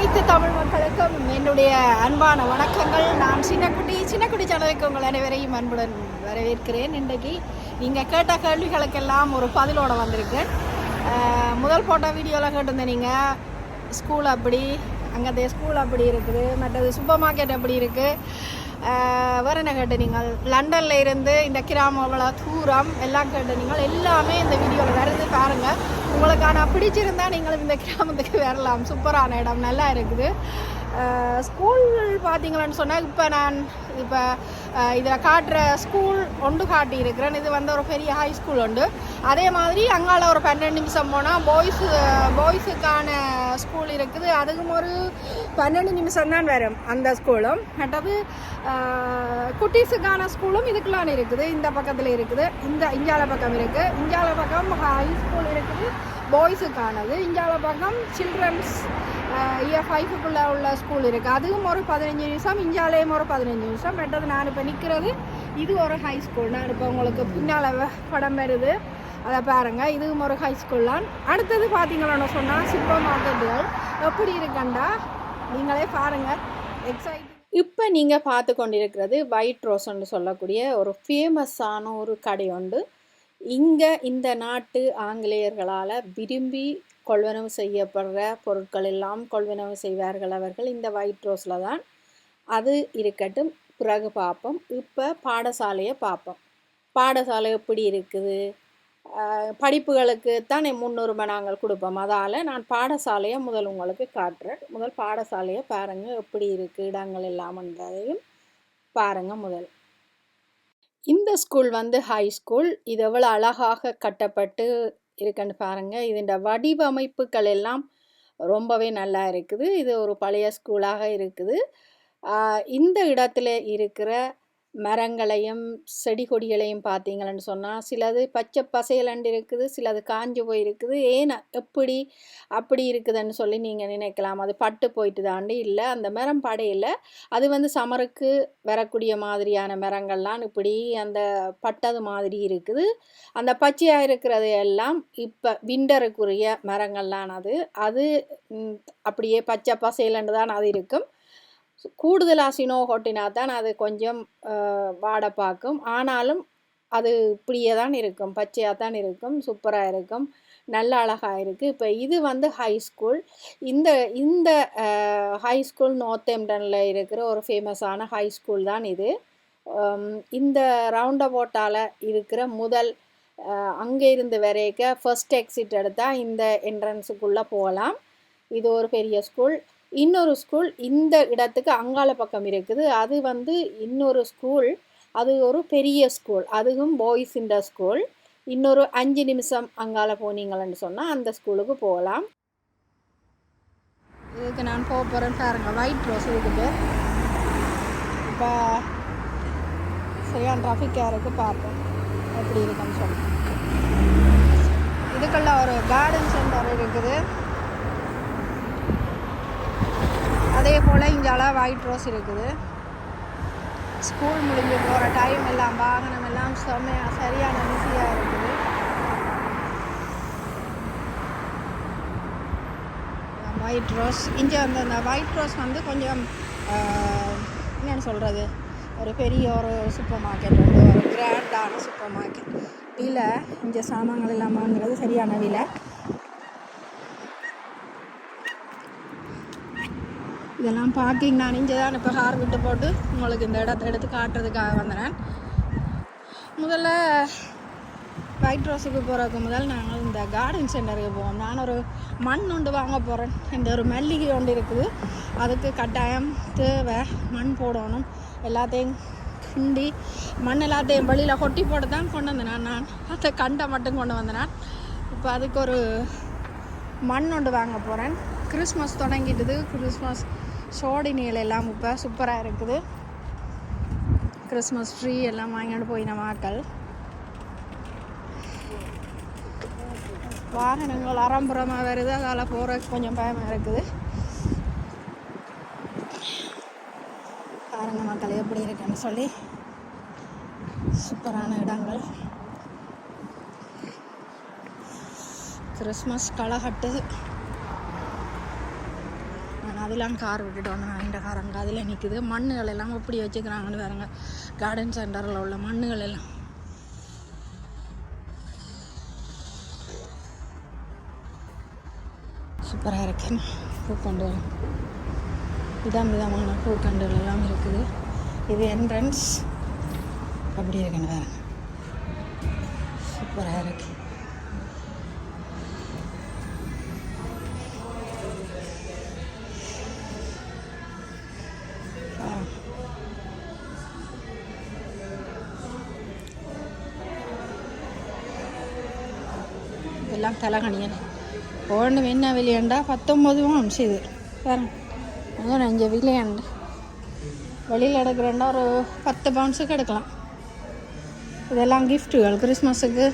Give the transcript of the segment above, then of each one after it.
அனைத்து தமிழ் மக்களுக்கும் என்னுடைய அன்பான வணக்கங்கள். நான் சின்னக்குட்டி சின்னக்குட்டி சேனலுக்கு உங்கள் அனைவரையும் அன்புடன் வரவேற்கிறேன். இன்றைக்கு நீங்கள் கேட்ட கேள்விகளுக்கெல்லாம் ஒரு பதிலோடு வந்திருக்கேன் முதல் போட்ட வீடியோவில் கேட்டிருந்தேன் நீங்கள் ஸ்கூல் அப்படி அங்கே ஸ்கூல் அப்படி இருக்குது மற்றது சூப்பர் மார்க்கெட் அப்படி இருக்குது வேறு என்ன கேட்டு நீங்கள்? லண்டனில் இருந்து இந்த கிராமம் அவ்வளோ தூரம் எல்லாம் கேட்டு நீங்கள். எல்லாமே இந்த வீடியோவில் வருது பாருங்கள் உங்களுக்கு பிடிச்சிருந்தா நீங்களும் இந்த கிராமத்துக்கு வரலாம். சூப்பரான இடம் நல்லா இருக்குது. ஸ்கூல் பார்த்தீங்களான்னு சொன்னால் இப்போ நான் இப்போ இதில் காட்டுற ஸ்கூல் ஒன்று காட்டியிருக்கிறேன். இது வந்து ஒரு பெரிய ஹை ஸ்கூல் உண்டு. அதே மாதிரி அங்கால ஒரு பன்னெண்டு நிமிஷம் போனால் பாய்ஸு பாய்ஸுக்கான ஸ்கூல் இருக்குது. அதுக்கும் ஒரு பன்னெண்டு நிமிஷம் தான் வரும் அந்த ஸ்கூலும் மற்றது குட்டீஸுக்கான ஸ்கூலும் இதுக்குள்ளான இருக்குது. இந்த பக்கத்தில் இருக்குது. இந்த இஞ்சால பக்கம் இருக்குது இஞ்சால பக்கம் ஹை ஸ்கூல் இருக்குது. பாய்ஸுக்கானது. இந்தியாவில் பக்கம் சில்ட்ரன்ஸ் இயர் ஃபைவுக்குள்ளே உள்ள ஸ்கூல் இருக்குது அதுவும் ஒரு பதினஞ்சு நிமிஷம் இந்தியாவிலேயும் ஒரு பதினஞ்சு நிமிஷம். மற்றது நான் இப்போ நிற்கிறது இது ஒரு ஹை ஸ்கூல் நான் இப்போ உங்களுக்கு பின்னால் படம் வருது. அதை பாருங்கள் இதுவும் ஒரு ஹை ஸ்கூல் தான். அடுத்தது பார்த்தீங்களோன்னு சொன்னால் சூப்பர் மார்க்கெட்டுகள் எப்படி இருக்கண்டா? நீங்களே பாருங்கள் எக்ஸைட் இப்போ நீங்கள் பார்த்து கொண்டிருக்கிறது ஒயிட் ரோஸ்ன்னு சொல்லக்கூடிய ஒரு ஃபேமஸான ஒரு கடை உண்டு. இங்கே இந்த நாட்டு ஆங்கிலேயர்களால் விரும்பி கொள்வனவு செய்யப்படுற பொருட்கள் எல்லாம் கொள்வனவு செய்வார்கள் அவர்கள். இந்த ஒயிட் ரோஸில் தான் அது இருக்கட்டும். பிறகு பார்ப்போம். இப்போ பாடசாலையை பார்ப்போம். பாடசாலை எப்படி இருக்குது? படிப்புகளுக்கு தானே முன்னுரிமை நாங்கள் கொடுப்போம். அதால் நான் பாடசாலையை முதல் உங்களுக்கு காட்டுறேன். முதல் பாடசாலையை பாருங்கள் எப்படி இருக்குது இடங்கள் எல்லாமன்றதையும் பாருங்கள் முதல். இந்த ஸ்கூல் வந்து ஹை ஸ்கூல் இது எவ்வளோ அழகாக கட்டப்பட்டு இருக்குன்னு பாருங்கள் இதோட வடிவமைப்புகள் எல்லாம் ரொம்பவே நல்லா இருக்குது. இது ஒரு பழைய ஸ்கூலாக இருக்குது. இந்த இடத்துல இருக்கிற மரங்களையும் செடி கொடிகளையும் பார்த்தீங்களன்னு சொன்னால் சிலது பச்சை பசையலண்டு இருக்குது சிலது காஞ்சு போயிருக்குது. ஏன் எப்படி அப்படி இருக்குதுன்னு சொல்லி நீங்கள் நினைக்கலாம். அது பட்டு போயிட்டு தாண்டி இல்லை அந்த மரம் படையில். அது வந்து சமருக்கு வரக்கூடிய மாதிரியான மரங்கள்லாம் இப்படி அந்த பட்டது மாதிரி இருக்குது. அந்த பச்சையாக இருக்கிறது எல்லாம் இப்போ விண்டருக்குரிய மரங்கள்லாம் அது. அது அப்படியே பச்சை பசையலண்டு தான் அது இருக்கும். கூடுதலாக சினோ கொட்டினா தான் அது கொஞ்சம் வாட பார்க்கும். ஆனாலும் அது இப்படியே தான் இருக்கும். பச்சையாக தான் இருக்கும். சூப்பராக இருக்கும். நல்ல அழகாக இருக்குது இப்போ இது வந்து ஹை ஸ்கூல் இந்த இந்த ஹை ஸ்கூல் நார்த்தேம்டனில் இருக்கிற ஒரு ஃபேமஸான ஹை ஸ்கூல் தான் இது. இந்த ரவுண்ட் அபவுட்டால் இருக்கிற முதல் அங்கே இருந்து வரைக்க ஃபர்ஸ்ட் எக்ஸிட் எடுத்தால் இந்த என்ட்ரன்ஸுக்குள்ளே போகலாம். இது ஒரு பெரிய ஸ்கூல் இன்னொரு ஸ்கூல் இந்த இடத்துக்கு அங்காள பக்கம் இருக்குது. அது வந்து இன்னொரு ஸ்கூல் அது ஒரு பெரிய ஸ்கூல் அதுவும் பாய்ஸ் இந்த ஸ்கூல் இன்னொரு அஞ்சு நிமிஷம் அங்கால போனீங்களன்னு சொன்னால் அந்த ஸ்கூலுக்கு போகலாம். இதுக்கு நான் போக போகிறேன் பாருங்க. ஒயிட் ரோஸ் இருக்குது. இப்போ சரியான ட்ராஃபிக்காக இருக்குது பார்ப்போம் எப்படி இருக்குன்னு சொல்லி இதுக்குள்ள ஒரு கார்டன் சென்டர் இருக்குது. அதே போல் இங்கால ஒயிட் ரோஸ் இருக்குது. ஸ்கூல் முடிஞ்சு போகிற டைம் எல்லாம் வாகனம் எல்லாம் செம்மையாக சரியான பிஸியாக இருக்குது. ஒயிட் ரோஸ் இங்கே வந்து அந்த ஒயிட் ரோஸ் வந்து கொஞ்சம் என்னென்னு என்னன்னு சொல்கிறது ஒரு பெரிய ஒரு சூப்பர் மார்க்கெட் வந்து ஒரு கிராண்டான சூப்பர் மார்க்கெட் விலை இங்கே சாமான்கள் எல்லாம் வாங்குறது சரியான விலை. இதெல்லாம் பார்க்கிங் நான் இங்கே தான் இப்போ ஹார் விட்டு போட்டு உங்களுக்கு இந்த இடத்த எடுத்து காட்டுறதுக்காக வந்தேன். முதல்ல ஒயிட் ரோஸுக்கு போகிறதுக்கு முதல் நாங்கள் இந்த கார்டன் சென்டருக்கு போவோம். நான் ஒரு மண் ஒன்று வாங்க போகிறேன் இந்த ஒரு மல்லிகை ஒன்று இருக்குது. அதுக்கு கட்டாயம் தேவை மண் போடணும். எல்லாத்தையும் கிண்டி மண் எல்லாத்தையும் வெளியில் கொட்டி போட்டு தான் கொண்டு வந்தேன் நான். அதை கண்டை மட்டும் கொண்டு வந்தேன். இப்போ அதுக்கு ஒரு மண் ஒன்று வாங்க போகிறேன் கிறிஸ்மஸ் தொடங்கிட்டுது. கிறிஸ்மஸ் சோடினிகள் எல்லாம் இப்போ சூப்பராக இருக்குது. கிறிஸ்மஸ் ட்ரீ எல்லாம் வாங்கிட்டு போயின மாக்கள் வாகனங்கள் அறம்புறமாக வருது. அதால் போகிறதுக்கு கொஞ்சம் பயமாக இருக்குது. பாருங்க மக்கள் எப்படி இருக்குன்னு சொல்லி. சூப்பரான இடங்கள். கிறிஸ்மஸ் களை கட்டுது அதெல்லாம் கார் விட்டுட்டு வந்தாங்க இந்த கார் அங்கே அதில் நிற்குது மண்ணுகள் எல்லாம் எப்படி வச்சுக்கிறாங்கன்னு பாருங்க. கார்டன் சென்டரில் உள்ள மண்ணுகள் எல்லாம். சூப்பராக இருக்கு. பூக்கண்டுகள். விதம் விதமான பூக்கண்டுகள் எல்லாம் இருக்குது. இது என்ட்ரன்ஸ் அப்படி இருக்குன்னு பாருங்க. சூப்பராக இருக்குது தலைகணியன் ஒன்று என்ன விளையாண்டா பத்தொம்பது பவுன்ஸ் இது பாருங்க அதான் அஞ்சு விளையாண்டு வெளியில் எடுக்கிறேன்டா ஒரு பத்து பவுன்ஸுக்கு எடுக்கலாம் இதெல்லாம் கிஃப்ட்டுகள் கிறிஸ்மஸுக்கு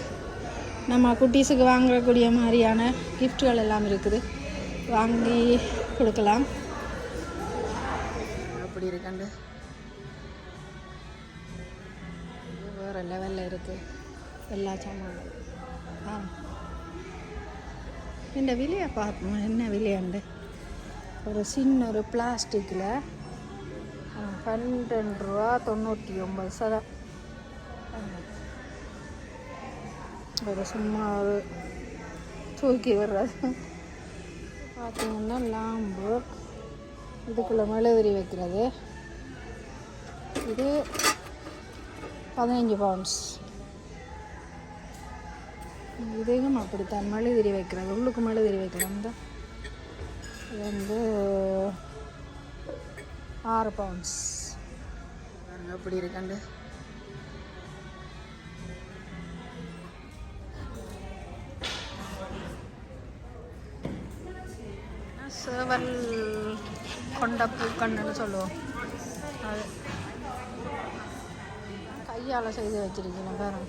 நம்ம குட்டீஸுக்கு வாங்கக்கூடிய மாதிரியான கிஃப்ட்டுகள் எல்லாம் இருக்குது வாங்கி கொடுக்கலாம் அப்படி இருக்கண்டு வேறு லெவலில் இருக்குது எல்லா சாமான்களும் ஆ இந்த விலையை பார்ப்போம் என்ன விலையாண்டு ஒரு சின்ன ஒரு பிளாஸ்டிக்கில் பன்னெண்டு ரூபா தொண்ணூற்றி ஒம்பது சதம் ஒரு சும்மா ஒரு தூக்கி வர்றது பார்த்தீங்கன்னா லாம்பு. இதுக்குள்ளே மெழுதிரி வைக்கிறது. இது பதினஞ்சு பவுன்ஸ் இதுவும் அப்படித்தான். மெழுதிரி வைக்கிறது. உள்ளுக்கு மெழுதிரி இந்த இது வந்து ஆறு பவுன்ஸ் அப்படி இருக்கண்டு. சேவல் கொண்ட பூக்கண்ணுன்னு சொல்லுவோம். அது. கையால் செய்து வச்சிருக்கீங்க பாருங்க.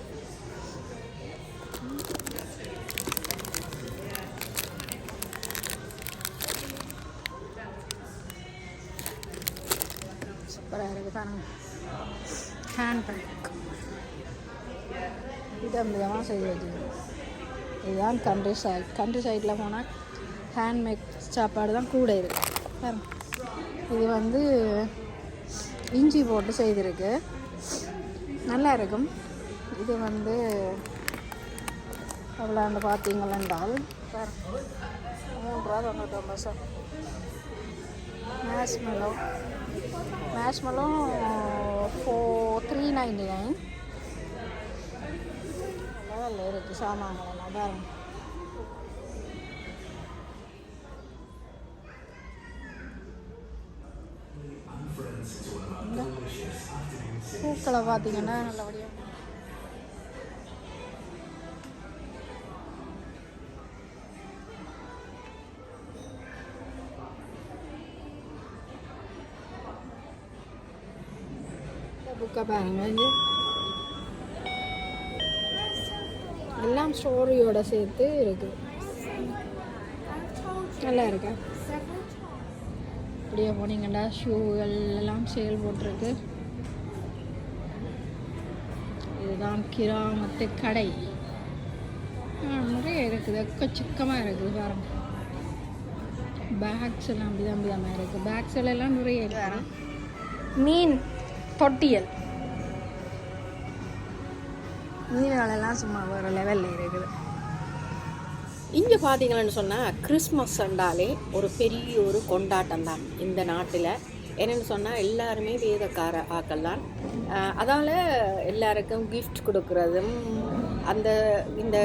சூப்பராக இருக்குது பாருங்க ஹேண்ட் பேக் விதம் விதமாக வச்சுக்கணும் இதுதான் கண்ட்ரி சைட் கண்ட்ரி சைடில் போனால் ஹேண்ட்மேட் சாப்பாடு தான் கூட இருக்கு. பாருங்க. இது வந்து இஞ்சி போட்டு செய்திருக்கு. நல்லா இருக்கும். இது வந்து எவ்வளோன்னு பார்த்தீங்களென்றால் பாருங்க. மூணு ரூபா தொண்ணூற்றொம்பது sir marshmallow marshmallow four three ninety nine லெவலில் இருக்குது சாமான்களெல்லாம் பாருங்க. இந்த பூக்களை பார்த்தீங்கன்னா நல்லபடியாக புக்கை பாருங்க எல்லாம் ஸ்டோரியோட சேர்த்து இருக்கு. நல்லா இருக்கா? இப்படியே போனீங்கடா ஷூகள் எல்லாம் சேல் போட்டிருக்கு. இதுதான் கிராமத்து கடை. நிறைய இருக்குது. எக்கச்சக்கமாக இருக்குது பாருங்க. பேக்ஸ் எல்லாம் அப்படிதான் அப்படிதான் இருக்குது பேக்ஸ் எல்லாம் நிறைய இருக்கு மீன். தொட்டியல். மீன்களெல்லாம் சும்மா வேறு லெவலில் இருக்குது. இங்கே பார்த்தீங்கன்னு சொன்னால் கிறிஸ்மஸ் என்றாலே ஒரு பெரிய ஒரு கொண்டாட்டம் தான் இந்த நாட்டில். என்னென்னு சொன்னால் எல்லாருமே வேதக்கார ஆக்கள் தான். அதால் எல்லாருக்கும் கிஃப்ட் கொடுக்கறதும் அந்த இந்த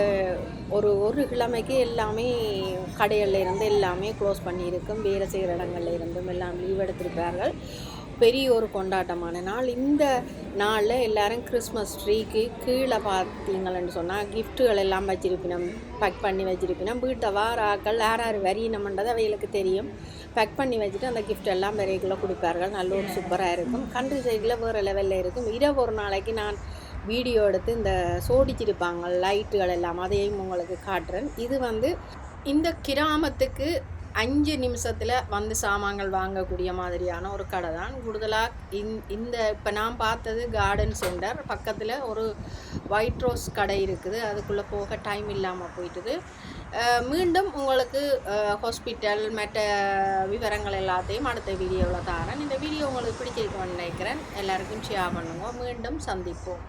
ஒரு ஒரு கிழமைக்கு எல்லாமே கடைகளில் இருந்து எல்லாமே க்ளோஸ் பண்ணியிருக்கும் வேலை செய்கிற இடங்கள்ல இருந்தும் எல்லாம் லீவ் எடுத்திருப்பார்கள் பெரிய ஒரு கொண்டாட்டமான நாள். இந்த நாளில் எல்லாரும் கிறிஸ்மஸ் ட்ரீக்கு கீழே பார்த்தீங்கன்னு சொன்னால் கிஃப்ட்டுகள் எல்லாம் வச்சிருப்பினோம் பேக் பண்ணி வச்சிருப்பினோம். வீட்டை வாராக்கள் யார் யார் வரியணுமன்றது அவைகளுக்கு தெரியும். பேக் பண்ணி வச்சுட்டு அந்த கிஃப்ட் எல்லாம் விரைக்குள்ளே கொடுப்பார்கள். நல்ல ஒரு சூப்பராக இருக்கும். கண்ட்ரி சைடில் வேறு லெவலில் இருக்கும். இரவு ஒரு நாளைக்கு நான் வீடியோ எடுத்து இந்த சோடிச்சிருப்பாங்க லைட்டுகள் எல்லாம் அதையும் உங்களுக்கு காட்டுறேன். இது வந்து இந்த கிராமத்துக்கு அஞ்சு நிமிஷத்தில் வந்து சாமான்கள் வாங்கக்கூடிய மாதிரியான ஒரு கடை தான். கூடுதலாக இந் இந்த இப்போ நான் பார்த்தது கார்டன் சென்டர் பக்கத்தில் ஒரு ஒயிட் ரோஸ் கடை இருக்குது. அதுக்குள்ளே போக டைம் இல்லாமல் போயிட்டுது. மீண்டும் உங்களுக்கு ஹாஸ்பிட்டல் மற்ற விவரங்கள் எல்லாத்தையும் அடுத்த வீடியோவில் தரேன். இந்த வீடியோ உங்களுக்கு பிடிச்சிருக்கும்னு நினைக்கிறேன். எல்லாருக்கும் ஷேர் பண்ணுங்க. மீண்டும் சந்திப்போம்.